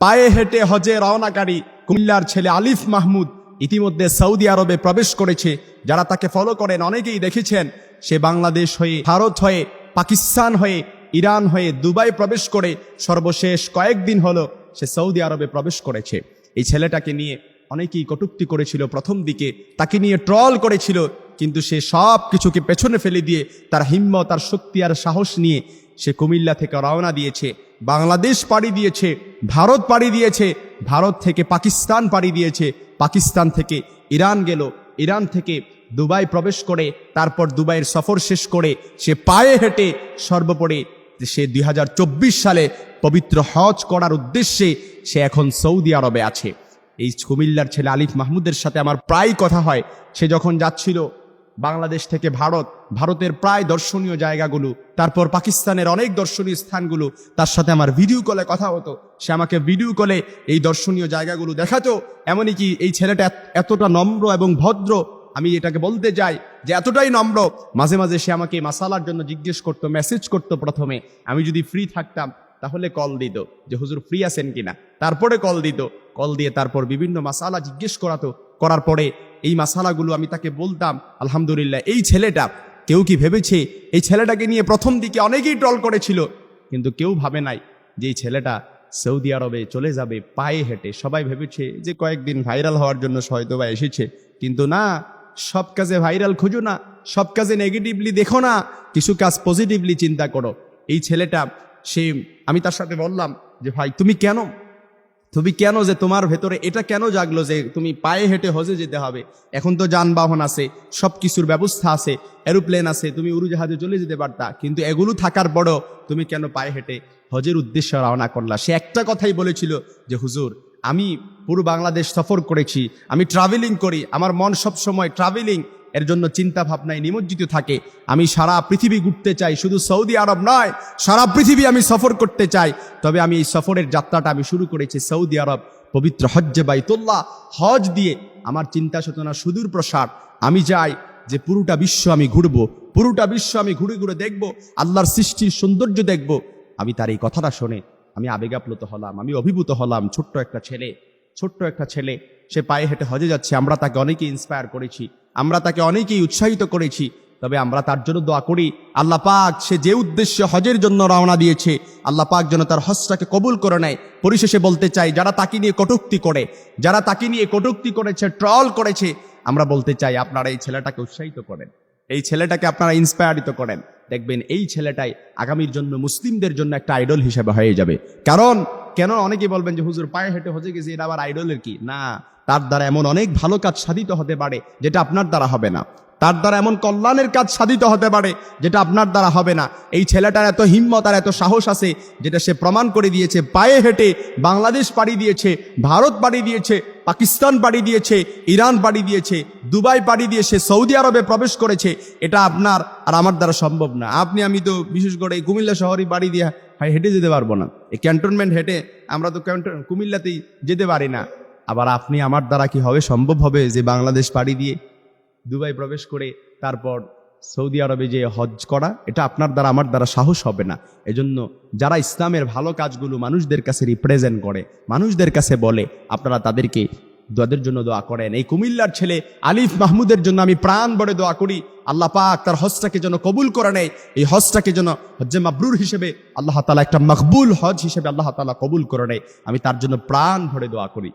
পায়ে হেঁটে হজে রওনাকারী কুমিল্লার ছেলে আলিফ মাহমুদ ইতিমধ্যে সৌদি আরবে প্রবেশ করেছে। যারা তাকে ফলো করেন, অনেকেই দেখেছেন, সে বাংলাদেশ হয়ে, ভারত হয়ে, পাকিস্তান হয়ে, ইরান হয়ে, দুবাই প্রবেশ করে সর্বশেষ কয়েকদিন হলো সে সৌদি আরবে প্রবেশ করেছে। এই ছেলেটাকে নিয়ে অনেকেই কটুক্তি করেছিল প্রথম দিকে, তাকে নিয়ে ট্রল করেছিল, কিন্তু সে সব কিছুকে পেছনে ফেলে দিয়ে তার হিম্মত, তার শক্তি আর সাহস নিয়ে সে কুমিল্লা থেকে রওনা দিয়েছে। বাংলাদেশ পাড়ি দিয়েছে, ভারত পাড়ি দিয়েছে, ভারত থেকে পাকিস্তান পাড়ি দিয়েছে। পাকিস্তান থেকে ইরান গেল, ইরান থেকে দুবাই প্রবেশ করে, তারপর দুবাইয়ের সফর শেষ করে সে পায়ে হেঁটে সর্বোপরি সে দুই হাজার চব্বিশ সালে পবিত্র হজ করার উদ্দেশ্যে সে এখন সৌদি আরবে আছে। এই কুমিল্লার ছেলে আলিফ মাহমুদের সাথে আমার প্রায় কথা হয়। সে যখন যাচ্ছিল বাংলাদেশ থেকে ভারত, ভারতের প্রায় দর্শনীয় জায়গাগুলো, তারপর পাকিস্তানের অনেক দর্শনীয় স্থানগুলো, তার সাথে আমার ভিডিও কলে কথা হতো। সে আমাকে ভিডিও কলে এই দর্শনীয় জায়গাগুলো দেখাতো এমনই কি এই ছেলেটা এতটা নম্র এবং ভদ্র, আমি এটাকে বলতে চাই যে এতটাই নম্র, মাঝে মাঝে সে আমাকে মাসালার জন্য জিজ্ঞেস করতো মেসেজ করতো প্রথমে। আমি যদি ফ্রি থাকতাম, তাহলে কল দিত যে, হুজুর ফ্রি আছেন কিনা? তারপরে কল দিত। কল দিয়ে তারপর বিভিন্ন মাসালা জিজ্ঞেস করাতো। করার পরে এই মাসালাগুলো আমি তাকে বলতাম, আলহামদুলিল্লাহ, এই ছেলেটা, কেউ কি ভেবেছে এই ছেলেটাকে নিয়ে প্রথম দিকে অনেকেই ট্রল করেছিল, কিন্তু কেউ ভাবে নাই যে এই ছেলেটা সৌদি আরবে চলে যাবে, পায়ে হেঁটে। সবাই ভেবেছে যে কয়েকদিন ভাইরাল হওয়ার জন্য হয়তো বা এসেছে, কিন্তু না, সব কাজে ভাইরাল খুঁজো না, সব কাজে নেগেটিভলি দেখো না, কিছু কাজ পজিটিভলি চিন্তা করো। এই ছেলেটা, সে, আমি তার সাথে বললাম যে, ভাই, তুমি কেন তুমি কেন যে তোমার ভেতরে এটা কেন জাগলো যে তুমি পায়ে হেঁটে হজে যেতে হবে? এখন তো যানবাহন আছে সব কিছুর ব্যবস্থা আছে এরোপ্লেন আছে, তুমি উড়োজাহাজে চলে যেতে পারতা। কিন্তু এগুলো থাকার পরও তুমি কেন পায়ে হেঁটে হজের উদ্দেশ্যে রওনা করলা? সে একটা কথাই বলেছিল যে, হুজুর, আমি পুরো বাংলাদেশ সফর করেছি, আমি ট্রাভেলিং করি, আমার মন সব সময় ট্রাভেলিং এর জন্য চিন্তা ভাবনায় নিমজ্জিত থাকে। আমি সারা পৃথিবী ঘুরতে চাই, শুধু সৌদি আরব নয়, সারা পৃথিবী আমি সফর করতে চাই। তবে আমি এই সফরের যাত্রাটা আমি শুরু করেছি সৌদি আরব পবিত্র হজ্জে বাইতুল্লাহ, হজ দিয়ে। আমার চিন্তা চেতনা সুদূর প্রসার। আমি চাই যে পুরোটা বিশ্ব আমি ঘুরবো, পুরোটা বিশ্ব আমি ঘুরে ঘুরে দেখব, আল্লাহর সৃষ্টির সৌন্দর্য দেখব। আমি তার এই কথাটা শুনে। আমি আবেগাপ্লুত হলাম, আমি অভিভূত হলাম, ছোট্ট একটা ছেলে, ছোট্ট একটা ছেলে, সে পায়ে হেঁটে হজে যাচ্ছে, আমরা তাকে অনেকেই ইন্সপায়ার করেছি। আমরা তাকে অনেকেই উৎসাহিত করেছি, তবে আমরা তার জন্য দোয়া করি, আল্লাহ পাক সে যে উদ্দেশ্যে হজের জন্য রওনা দিয়েছে, আল্লাহ পাক যেন তার হজটাকে কবুল করে নেয়। পরিশেষে বলতে চাই, যারা তাকে নিয়ে কটুক্তি করে, যারা তাকে নিয়ে কটুক্তি করেছে, ট্রল করেছে, আমরা বলতে চাই আপনারা এই ছেলেটাকে উৎসাহিত করেন, এই ছেলেটাকে আপনারা ইন্সপায়ারিত করেন। দেখবেন এই ছেলেটাই আগামীর জন্য মুসলিমদের জন্য একটা আইডল হিসেবে হয়ে যাবে। কারণ কেন অনেকে বলবেন যে হুজুর পায়ে হেঁটে হজে গেছে, এটা আবার আইডলের কি? না, তার দ্বারা এমন অনেক ভালো কাজ সাধিত হতে পারে, যেটা আপনার দ্বারা হবে না। তার দ্বারা এমন কল্যাণের কাজ সাধিত হতে পারে, যেটা আপনার দ্বারা হবে না। এই ছেলেটার এত হিম্মত আর এত সাহস আছে, যেটা সে প্রমাণ করে দিয়েছে, পায়ে হেঁটে বাংলাদেশ পাড়ি দিয়েছে, ভারত পাড়ি দিয়েছে, পাকিস্তান পাড়ি দিয়েছে, ইরান পাড়ি দিয়েছে, দুবাই পাড়ি দিয়ে সে সৌদি আরবে প্রবেশ করেছে, এটা আপনার আর আমার দ্বারা সম্ভব না। আপনি, আমি তো বিশেষ করে এই কুমিল্লা শহরই বাড়ি দিয়ে হেঁটে যেতে পারব না। এই ক্যান্টনমেন্ট হেঁটে আমরা তো কুমিল্লাতেই যেতে পারি না। আবার আপনি আমার দ্বারা কি হবে, সম্ভব হবে যে বাংলাদেশ পাড়ি দিয়ে দুবাই প্রবেশ করে তারপর সৌদি আরবে যে হজ করা, এটা আপনার দ্বারা, আমার দ্বারা সাহস হবে না। এজন্য যারা ইসলামের ভালো কাজগুলো মানুষদের কাছে রিপ্রেজেন্ট করে, মানুষদের কাছে বলে, আপনারা তাদেরকে দোয়াদের জন্য দোয়া করেন। এই কুমিল্লার ছেলে আলিফ মাহমুদের জন্য আমি প্রাণ বড়ে দোয়া করি। আল্লাহ পাক তার হজটাকে যেন কবুল করে নেয়। এই হজটাকে যেন হজ্জে মাবরুর হিসেবে আল্লাহ তালা একটা মকবুল হজ হিসেবে আল্লাহ তালা কবুল করে নেয়। আমি তার জন্য প্রাণ ভরে দোয়া করি।